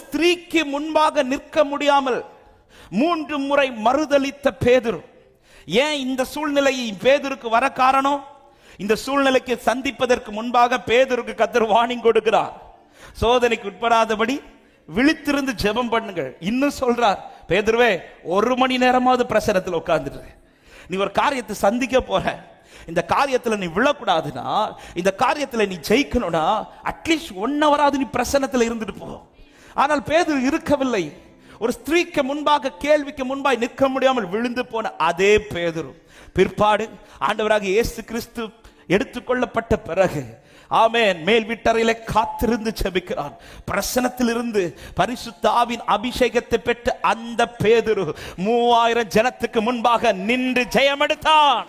ஸ்திரீக்கு முன்பாக நிற்க முடியாமல் மூன்று முறை மறுதலித்த பேதுரு. ஏன் இந்த சூழ்நிலையை பேதுருக்கு வர காரணம்? இந்த சூழ்நிலைக்கு சந்திப்பதற்கு முன்பாக பேதுருக்கு கத்தர் வார்னிங் கொடுக்கிறார். சோதனைக்கு உட்படாதபடி விழித்திருந்து ஜெபம் பண்ணுங்கள். இன்னும் சொல்றார் பேதுருவே ஒரு மணி நேரமாவது பிரசனத்தில் உட்கார்ந்துட்டு நீ ஒரு காரியத்தை சந்திக்க போற. இந்த காரியத்துல நீ விழக்கூடாதுன்னா இந்த காரியத்துல நீ ஜெயிக்கணும்னா அட்லீஸ்ட் ஒன் ஹவராவது நீ பிரசனத்தில் இருந்துட்டு போகும் ஆனால் பேதுரு இருக்கவில்லை. ஒரு ஸ்திரீக்கு முன்பாக கேள்விக்கு முன்பாய் நிற்க முடியாமல் விழுந்து போன அதே பேதுரு. பிற்பாடு ஆண்டவராக இயேசு கிறிஸ்து எடுத்துக்கொள்ளப்பட்ட பிறகு ஆமேன் மேல் வீட்டறையில காத்திருந்து செபிக்கிறான் பிரசனத்திலிருந்து இருந்து பரிசுத்தாவின் அபிஷேகத்தை பெற்று அந்த பேதுரு மூவாயிரம் ஜனத்துக்கு முன்பாக நின்று ஜெயமெடுத்தான்.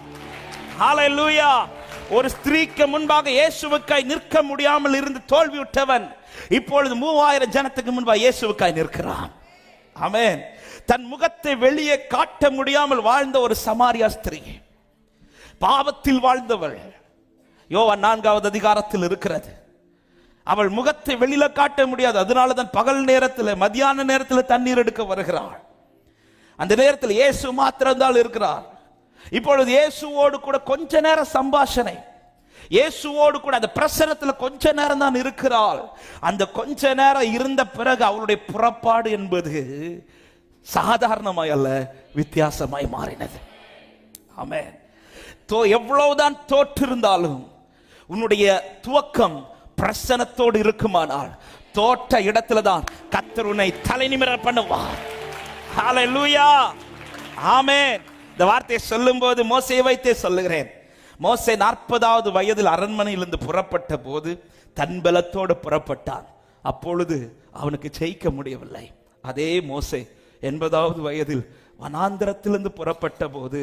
ஹalleluya ஒரு ஸ்திரீக்கு முன்பாக இயேசுவுக்காய் நிற்க முடியாமல் இருந்து தோல்வியுற்றவன் இப்பொழுது மூவாயிரம் ஜனத்துக்கு முன்பாக இயேசுவுக்காய் நிற்கிறான். ஆமென். தன் முகத்தை வெளியே காட்ட முடியாமல் வாழ்ந்த ஒரு சமாரியா ஸ்திரீ. பாவத்தில் வாழ்ந்தவள். யோவன் நான்காவது அதிகாரத்தில் இருக்கிறது. அவள் முகத்தை வெளியில காட்ட முடியாது. அதனால தான் பகல் நேரத்தில் மத்தியான நேரத்தில் தண்ணீர் எடுக்க வருகிறாள். அந்த நேரத்தில் இயேசு மாத்திரம்தான் இருக்கிறார். இப்பொழுது இயேசுவோடு கூட கொஞ்ச நேரம் சம்பாஷணை. இயேசுவோடு கூட அந்த பிரசனத்தில் கொஞ்ச நேரம் தான் இருக்கிறாள். அந்த கொஞ்ச நேரம் இருந்த பிறகு அவளுடைய புறப்பாடு என்பது சாதாரணமாய் அல்ல வித்தியாசமாய் மாறினது. ஆமே தோ எவ்வளவுதான் தோற்றிருந்தாலும் உன்னுடைய துவக்கம் பிரசனத்தோடு இருக்குமானால் தோட்ட இடத்துல தான் கத்தர் உன்னை தலைநிமிர பண்ணுவார். ஆமே இந்த வார்த்தையை சொல்லும்போது மோசையை வைத்தே சொல்லுகிறேன். மோசை நாற்பதாவது வயதில் அரண்மனையிலிருந்து புறப்பட்ட போது தன் பலத்தோடு புறப்பட்டான். அப்பொழுது அவனுக்கு ஜெயிக்க முடியவில்லை. அதே மோசை எண்பதாவது வயதில் வனாந்திரத்திலிருந்து புறப்பட்ட போது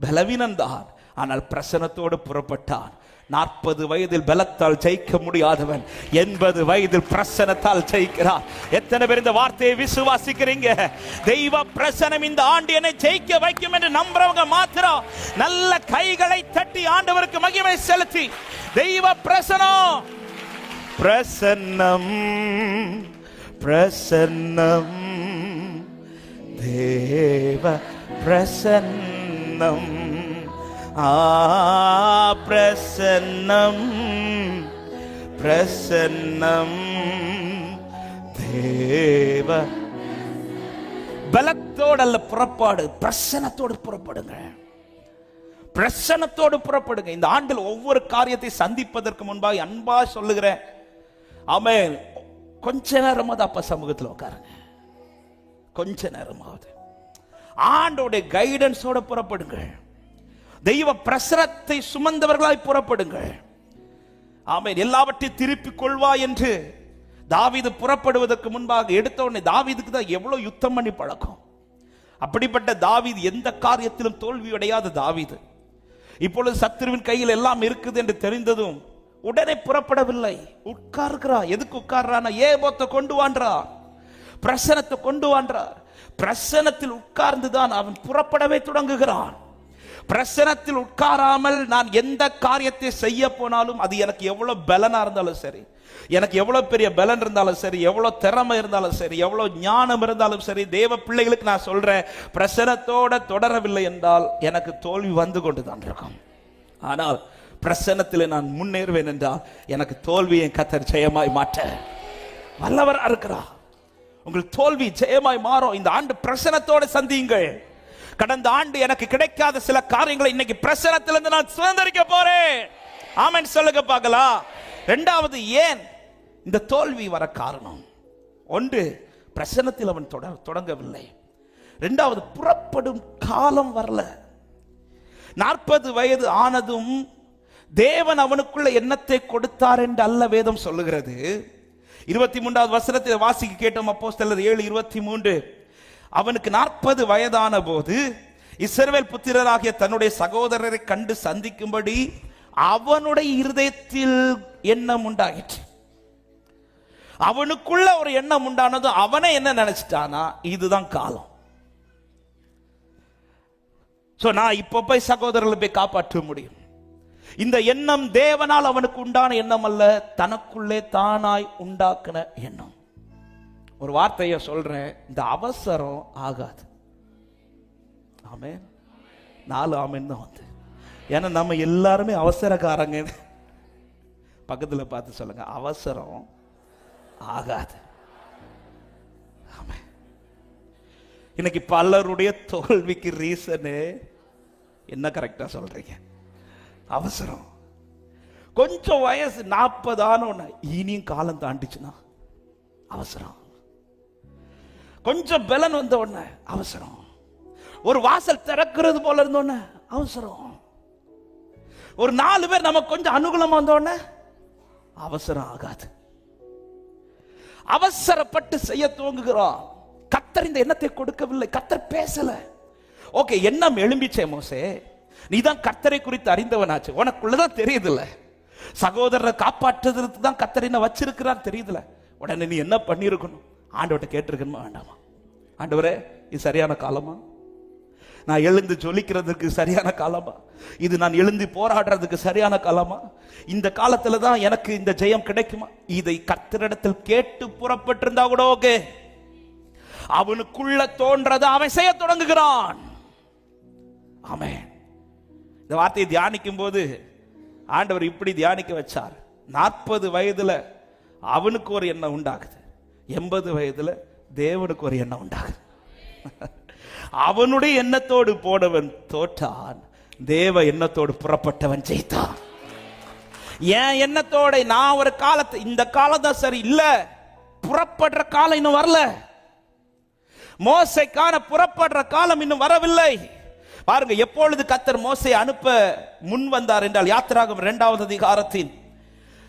பலவீனந்தான். ஆனால் பிரசனத்தோடு புறப்பட்டான். நாற்பது வயதில் பலத்தால் ஜெயிக்க முடியாதவன் எண்பது வயதில் பிரசனத்தால் ஜெயிக்கிறார் எத்தனை பேர் இந்த வார்த்தையை விசுவாசிக்கிறீங்க? தெய்வ பிரசனம் இந்த ஆண்டு என்னை ஜெயிக்க வைக்கும் என்று நம்புறவங்க மாத்திரம் நல்ல கைகளை தட்டி ஆண்டவருக்கு மகிமை செலுத்தி தெய்வ பிரசனம். பிரசன்னம் பிரசன்னம். தேவ பிரசன்னம். ஆ பிரசன்னம் பிரசன்னம். தேவ பலத்தோடு அல்ல புறப்பாடு பிரசனத்தோடு புறப்படுங்க. பிரசனத்தோடு புறப்படுங்க. இந்த ஆண்டில் ஒவ்வொரு காரியத்தை சந்திப்பதற்கு முன்பாக அன்பா சொல்லுகிறேன். ஆமென். கொஞ்ச நேரமாவது அப்ப சமூகத்தில் உட்காருங்க. கொஞ்ச நேரமாவது. ஆண்டோடைய கைடன்ஸோட புறப்படுங்கள். தெய்வ பிரசனத்தை சுமந்தவர்களாய் புறப்படுங்கள். ஆமேன். எல்லாவற்றையும் திருப்பிக் கொள்வா என்று தாவீது புறப்படுவதற்கு முன்பாக எடுத்த உடனே தாவீதுக்கு தான் எவ்வளவு யுத்தம் பண்ணி பழக்கம். அப்படிப்பட்ட தாவீது எந்த காரியத்திலும் தோல்வி தாவிது தாவீது. இப்பொழுது சத்ருவின் கையில் எல்லாம் இருக்குது என்று தெரிந்ததும் உடனே புறப்படவில்லை. உட்கார்கிறா. எதுக்கு உட்கார்றானா ஏபோத்தை கொண்டு வான்றா. பிரசனத்தை கொண்டு வான்றார். பிரசனத்தில் உட்கார்ந்துதான் அவன் புறப்படவே தொடங்குகிறான். பிரசனத்தில் உட்காராமல் நான் எந்த காரியத்தை செய்ய போனாலும் அது எனக்கு எவ்வளவு பலனா இருந்தாலும் சரி எனக்கு எவ்வளவு பெரிய பலன் இருந்தாலும் சரி எவ்வளவு திறமை இருந்தாலும் சரி எவ்வளவு ஞானம் இருந்தாலும் சரி தேவ பிள்ளைகளுக்கு நான் சொல்றேன் பிரசனத்தோட தொடரவில்லை என்றால் எனக்கு தோல்வி வந்து கொண்டுதான் இருக்கும். ஆனால் பிரசனத்தில் நான் முன்னேறுவேன் என்றால் எனக்கு தோல்வியை கத்தர் ஜெயமாய் மாட்டேன் வல்லவரா இருக்கிறார் உங்கள் தோல்வி ஜெயமாய் மாறும். இந்த ஆண்டு பிரசனத்தோட சந்தியுங்கள். கடந்த ஆண்டு எனக்கு கிடைக்காத சில காரியங்களை இன்னைக்கு பிரசனத்திலிருந்து நான் சுதந்திரிக்க போறேன். ஆமன் சொல்லுங்க பார்க்கலாம். ரெண்டாவது ஏன் இந்த தோல்வி வர காரணம்? ஒன்று பிரசனத்தில் அவன் தொட- தொடங்கவில்லை. ரெண்டாவது புறப்படும் காலம் வரல. நாற்பது வயது ஆனதும் தேவன் அவனுக்குள்ள எண்ணத்தை கொடுத்தார் என்று அல்ல வேதம் சொல்லுகிறது. இருபத்தி மூன்றாவது வசனத்தில் வாசிக்க கேட்டோம் அப்போ ஏழு இருபத்தி மூன்று. அவனுக்கு நாற்பது வயதான போது இஸ்ரவேல் புத்திரராகிய தன்னுடைய சகோதரரை கண்டு சந்திக்கும்படி அவனுடைய இருதயத்தில் எண்ணம் உண்டாயிற்று. அவனுக்குள்ள ஒரு எண்ணம் உண்டானது அவனே என்ன நினைச்சிட்டானா இதுதான் காலம். சோ நான் இப்ப போய் சகோதரர்களை போய் காப்பாற்ற முடியும். இந்த எண்ணம் தேவனால் அவனுக்கு உண்டான எண்ணம் அல்ல தனக்குள்ளே தானாய் உண்டாக்குன எண்ணம். ஒரு வார்த்தையை சொல்றேன் இந்த அவசரம் ஆகாது. ஆமே நாலு ஆமென் தான் வந்து. ஏன்னா நம்ம எல்லாருமே அவசரக்காரங்க. பக்கத்தில் பார்த்து சொல்லுங்க அவசரம் ஆகாது. ஆமென். இன்னைக்கு பலருடைய தோல்விக்கு ரீசனு என்ன கரெக்டா சொல்றீங்க? அவசரம். கொஞ்சம் வயசு நாற்பதான ஒன்று இனியும் காலம் தாண்டிச்சுன்னா அவசரம். கொஞ்சம் பலன் வந்த உடனே அவசரம். ஒரு வாசல் திறக்கிறது போல இருந்த உடனே அவசரம். ஒரு நாலு பேர் நமக்கு கொஞ்சம் அனுகூலமா வந்த உடனே அவசரம் ஆகாது. அவசரப்பட்டு செய்ய துவங்குகிறோம். கத்தர் இந்த எண்ணத்தை கொடுக்கவில்லை. கத்தர் பேசல. ஓகே எண்ணம் எழும்பிச்சே மோசே. நீதான் கர்த்தரை குறித்து அறிந்தவனாச்சு. உனக்குள்ளதான் தெரியுதுல்ல. சகோதரரை காப்பாற்றுறதுக்கு தான் கத்தரினை வச்சிருக்கிறான் தெரியுதுல உடனே நீ என்ன பண்ணியிருக்கணும்? ஆண்டவர்கிட்ட கேட்டிருக்கணுமா வேண்டாமா? ஆண்டவரே இது சரியான காலமா? நான் எழுந்து ஜொலிக்கிறதுக்கு சரியான காலமா? இது நான் எழுந்து போராடுறதுக்கு சரியான காலமா? இந்த காலத்துல தான் எனக்கு இந்த ஜெயம் கிடைக்குமா? இதை கத்திரிடத்தில் கேட்டு புறப்பட்டிருந்தா கூட ஓகே. அவனுக்குள்ள தோன்றதை அவன் செய்ய தொடங்குகிறான். ஆமே இந்த வார்த்தையை தியானிக்கும் போது ஆண்டவர் இப்படி தியானிக்க வச்சார். நாற்பது வயதுல அவனுக்கு ஒரு எண்ணம் உண்டாகுது. எண்பது வயதுல தேவனுக்கு ஒரு எண்ணம் உண்டாகுது. அவனுடைய எண்ணத்தோடு போனவன் தோற்றான். தேவ எண்ணத்தோடு புறப்பட்டவன் ஜெயித்தான். என் எண்ணத்தோட நான் ஒரு காலத்தை இந்த காலம் தான் சரி இல்ல. புறப்படுற காலம் இன்னும் வரல. மோசைக்கான புறப்படுற காலம் இன்னும் வரவில்லை. பாருங்க எப்பொழுது கத்தர் மோசை அனுப்ப முன் வந்தார் என்றால் யாத்திராகும் இரண்டாவது அதிகாரத்தின்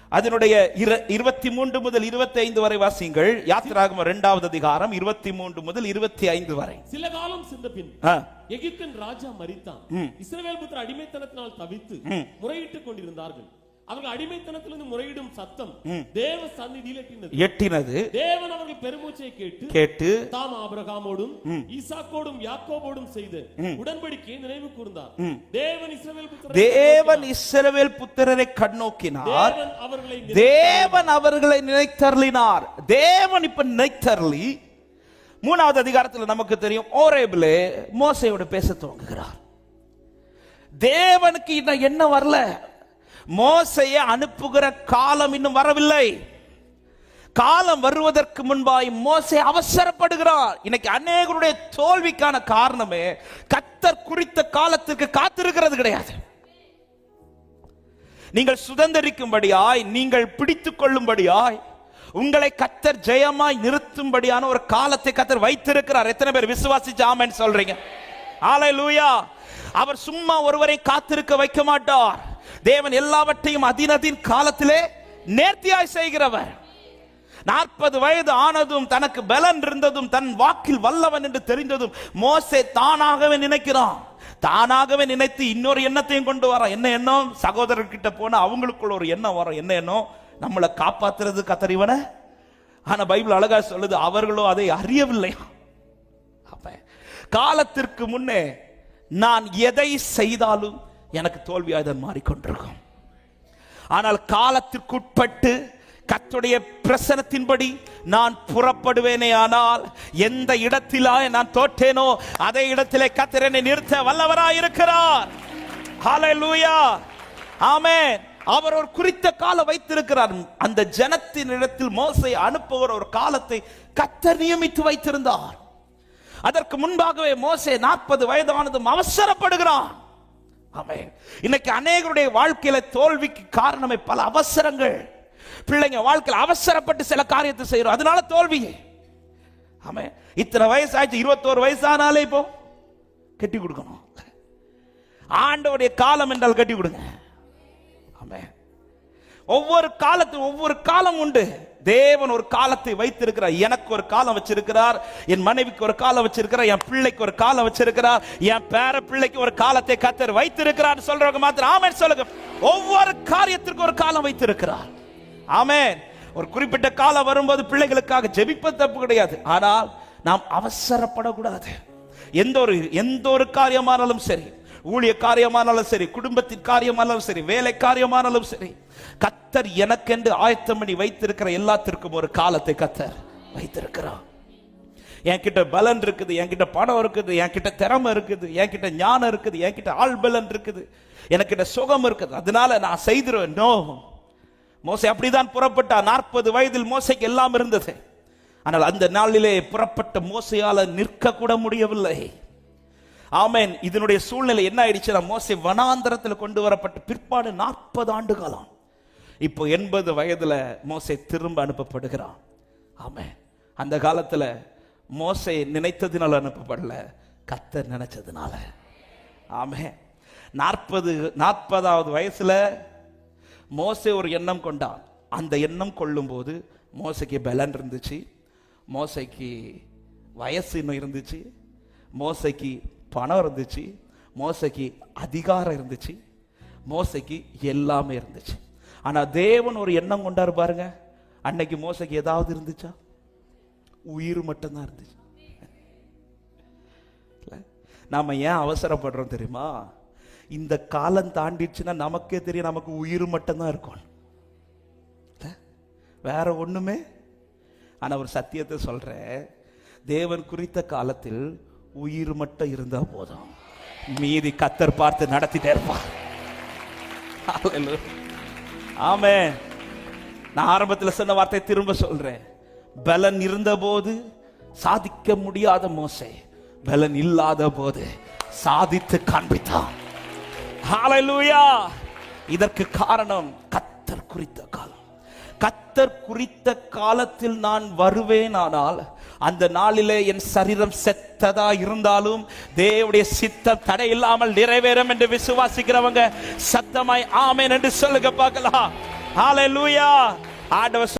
அதனுடைய இர- இருபத்தி மூன்று முதல் இருபத்தி ஐந்து வரை வாசியுங்கள். யாத்திராகம் இரண்டாவது அதிகாரம் இருபத்தி மூன்று முதல் இருபத்தி ஐந்து வரை. சில காலம் சென்ற பின் எகிப்தின் ராஜா மரித்தான். இஸ்ரவேல் புத்திர அடிமைத்தனத்தினால் தவித்து முறையிட்டுக் கொண்டிருந்தார்கள். அவர்கள் அடிமைத்தனத்திலிருந்து முறையிடும் சத்தம் தேவ சந்நிதியில் எட்டினது. எட்டினது. தேவன் அவர்கள் பெருமூச்சை கேட்டு கேட்டு தாம் ஆபிரகாமோடும் ஈசாக்கோடும் யாக்கோபோடும் செய்து உடன்படிக்கையை நினைவு கூர்ந்தார். தேவன் இஸ்ரவேல் புத்திர தேவன் இஸ்ரவேல் புத்திரரை கண்ணோக்கினார். அவர்களை தேவன் அவர்களை நினைத்தருளினார். தேவன் இப்ப நினைத்தருளி. மூணாவது அதிகாரத்தில் நமக்கு தெரியும் ஓரேபிலே மோசையோட பேச துவங்குகிறார். தேவனுக்கு இன்னும் என்ன வரல? மோசையை அனுப்புகிற காலம் இன்னும் வரவில்லை. காலம் வருவதற்கு முன்பாய் மோசே அவசரப்படுகிறார். இன்னைக்கு அநேகருடைய தோல்விக்கான காரணமே கத்தர் குறித்த காலத்திற்கு காத்திருக்கிறது கிடையாது. நீங்கள் சுதந்திரிக்கும்படியாய் நீங்கள் பிடித்துக் கொள்ளும்படியாய் உங்களை கத்தர் ஜெயமாய் நிறுத்தும்படியான ஒரு காலத்தை கத்தர் வைத்திருக்கிறார். எத்தனை பேர் விசுவாசிச்சு ஆமென்னு சொல்றீங்க? ஹalleluya அவர் சும்மா ஒருவரை காத்திருக்க வைக்க மாட்டார். தேவன் எல்லாவற்றையும் அதினதின் காலத்திலே நேர்த்தியாய் செய்கிறவர். நாற்பது வயது ஆனதும் தனக்கு பலன் இருந்ததும் தன் வாக்கில் வல்லவன் என்று தெரிந்ததும் மோசே தானாகவே நினைக்கிறான். தானாகவே நினைத்து இன்னொரு எண்ணத்தையும் கொண்டு வரான். என்ன எண்ணம்? சகோதரர்கிட்ட போனா அவங்களுக்குள்ள ஒரு எண்ணம் வரும். என்ன எண்ணம்? நம்மளை காப்பாத்துறது கத்தறிவன ஆனா பைபிள் அழகா சொல்லுது அவர்களோ அதை அறியவில்லை. அப்ப காலத்திற்கு முன்னே நான் எதை செய்தாலும் எனக்கு தோல்வியாக மாறிக்கொண்டிருக்கும். ஆனால் காலத்திற்குட்பட்டு கத்துடைய பிரசனத்தின்படி நான் புறப்படுவேனே ஆனால் எந்த இடத்திலா நான் தோற்றேனோ அதே இடத்திலே கத்திரனை நிறுத்த வல்லவராயிருக்கிறார் ஹalleluya ஆமென் அவர் ஒரு குறித்த காலம் வைத்திருக்கிறார். அந்த ஜனத்தின் இடத்தில் மோசை அனுப்புகிற ஒரு காலத்தை கத்தர் நியமித்து வைத்திருந்தார். அதற்கு முன்பாகவே மோசே நாற்பது வயதானதும் அவசரப்படுகிறான். ஆமென். இன்னைக்கு அநேகருடைய வாழ்க்கையில தோல்விக்கு காரணமே பல அவசரங்கள். பிள்ளைங்க வாழ்க்கையில் அவசரப்பட்டு சில காரியத்தை செய்யறோம் அதனால தோல்வி ஆமென். இத்தனை வயசு ஆயிடுச்சு இருபத்தோரு வயசானாலே இப்போ கட்டி கொடுக்கணும். ஆண்டவுடைய காலம் என்றால் கட்டி கொடுங்க. ஒவ்வொரு காலத்து ஒவ்வொரு காலம் உண்டு. தேவன் ஒரு காலத்தை வைத்திருக்கிறார். எனக்கு ஒரு காலம் வச்சிருக்கிறார். என் மனைவிக்கு ஒரு காலம் வச்சிருக்கிறார். என் பிள்ளைக்கு ஒரு காலம் வச்சிருக்கிறார். என் பேர பிள்ளைக்கு ஒரு காலத்தை கத்தர் வைத்திருக்கிறார் சொல்றவங்க மாத்திரம். ஆமென் சொல்லுங்க. ஒவ்வொரு காரியத்திற்கும் ஒரு காலம் வைத்திருக்கிறார். ஆமென். ஒரு குறிப்பிட்ட காலம் வரும்போது பிள்ளைகளுக்காக ஜெபிப்பது தப்பு கிடையாது. ஆனால் நாம் அவசரப்படக்கூடாது. எந்த ஒரு எந்த ஒரு காரியமானாலும் சரி. ஊழிய காரியமானாலும் சரி குடும்பத்தின் காரியமானாலும் சரி வேலை காரியமானாலும் சரி கத்தர் எனக்கென்று ஆயத்தம் பண்ணி வைத்திருக்கிற எல்லாத்திற்கும் ஒரு காலத்தை கத்தர் வைத்திருக்கிறார். என்கிட்ட பலன் இருக்குது என்கிட்ட பணம் இருக்குது என்கிட்ட திறமை இருக்குது என்கிட்ட ஞானம் இருக்குது என்கிட்ட ஆள் பலன் இருக்குது எனக்கிட்ட சுகம் இருக்குது. அதனால நான் செய்திருவேன். நோ. மோசை அப்படிதான் புறப்பட்டா நாற்பது வயதில் மோசைக்கு எல்லாம் இருந்தது. ஆனால் அந்த நாளிலே புறப்பட்ட மோசையால நிற்க கூட முடியவில்லை. ஆமேன். இதனுடைய சூழ்நிலை என்ன ஆயிடுச்சுன்னா மோசை வனாந்தரத்தில் கொண்டு வரப்பட்ட பிற்பாடு நாற்பது ஆண்டு காலம். இப்போ எண்பது வயதுல மோசை திரும்ப அனுப்பப்படுகிறான். ஆமே அந்த காலத்தில் மோசை நினைத்ததினால அனுப்பப்படல கத்தர் நினைச்சதுனால. ஆமே நாற்பது நாற்பதாவது வயசுல மோசை ஒரு எண்ணம் கொண்டான். அந்த எண்ணம் கொள்ளும்போது மோசைக்கு பலன் இருந்துச்சு. மோசைக்கு வயசு இன்னும் இருந்துச்சு. மோசைக்கு பணம் இருந்துச்சு மோசைக்கு அதிகாரம் இருந்துச்சு மோசைக்கு எல்லாமே இருந்துச்சு. ஆனால் தேவன் ஒரு எண்ணம் கொண்டாரு பாருங்க அன்னைக்கு மோசைக்கு ஏதாவது இருந்துச்சா? உயிர் மட்டும்தான் இருந்துச்சு. நாம் ஏன் அவசரப்படுறோம் தெரியுமா? இந்த காலம் தாண்டிடுச்சுன்னா நமக்கே தெரியும் நமக்கு உயிர் மட்டும்தான் இருக்கும். வேற ஒன்றுமே ஆனால் ஒரு சத்தியத்தை சொல்கிறேன் தேவன் குறித்த காலத்தில் உயிர் மட்டும் இருந்தா போதும். மீதி கத்தர் பார்த்து நடத்திட்டே இருப்பான் ஆமே நான் ஆரம்பத்தில் சொன்ன வார்த்தை திரும்ப சொல்றேன். பலன் இருந்த போது சாதிக்க முடியாத மோசை பலன் இல்லாத போது சாதித்து காண்பித்தான். இதற்கு காரணம் கத்தர் குறித்த காலம். கத்தர் குறித்த காலத்தில் நான் வருவேன் ஆனால் அந்த நாளிலே என் சரீரம் செத்ததா இருந்தாலும் தேவடைய சித்தம் தடை இல்லாமல் நிறைவேறும் என்று விசுவாசிக்கிறவங்க சத்தமாய் ஆமேன் என்று சொல்லுங்க பார்க்கலாம். ஹalleluya ஆண்டவர்